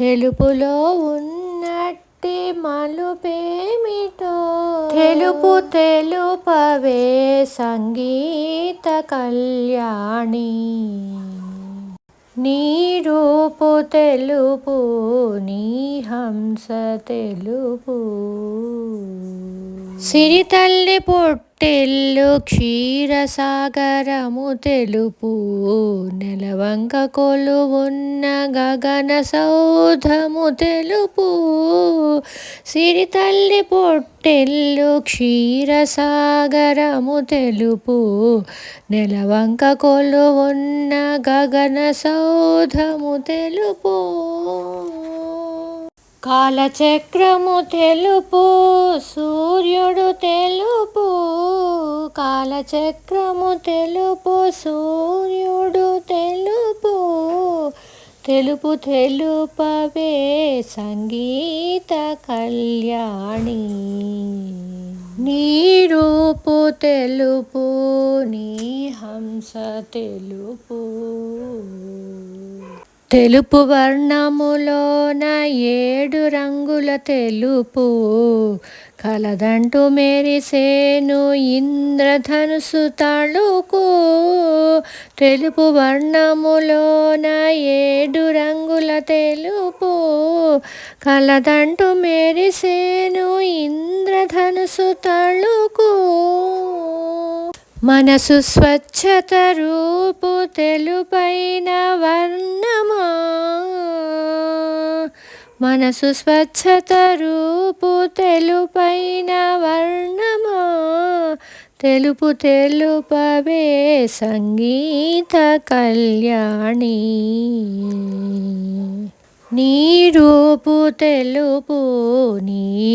తెలుపులో ఉన్నట్టి మలుపేమిటో? తెలుపు తెలుపవే సంగీత కళ్యాణి. నీ రూపు తెలుపు నీ హంస తెలుపు. సిరితల్లి పొట్టిల్లు క్షీరసాగరము తెలుపు నెలవంక కొలువున్న గగన సౌధము తెలుపు. సిరితల్లి పొట్టెల్లు క్షీరసాగరము తెలుపు నెలవంక కొలువున్న గగన సౌధము తెలుపు. కాలచక్రము తెలుపు సూర్యుడు తెలుపు. కాలచక్రము తెలుపు సూర్యుడు తెలుపు. తెలుపు తెలుపవే సంగీత కళ్యాణి. నీ రూపు తెలుపు నీ హంస తెలుపు. తెలుపు వర్ణములోన ఏడు రంగుల తెలుపు. కలదంటూ మెరిసేను ఇంద్రధనుసు తళుకు. తెలుపు వర్ణములోన ఏడు రంగుల తెలుపు. కలదంటూ మెరిసేను ఇంద్రధనుసు తళుకు. మనసు స్వచ్ఛత రూపు తెలుపైన వర్ణమా? మనసు స్వచ్ఛత రూపు తెలుపైన వర్ణమా? తెలుపు తెలుపవే సంగీత కళ్యాణి. నీ రూపు తెలుపు నీ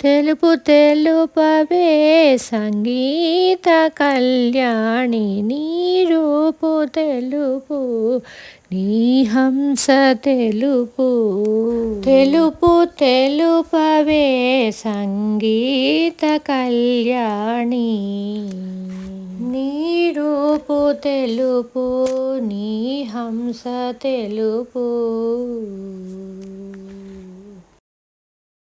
తెలుపు తెలుపవే సంగీత కళ్యాణి నీ రూపు తెలుపు నీ హంస తెలుపు. తెలుపు తెలుపవే సంగీత కళ్యాణి నీ రూపు తెలుపు నీ హంస తెలుపు.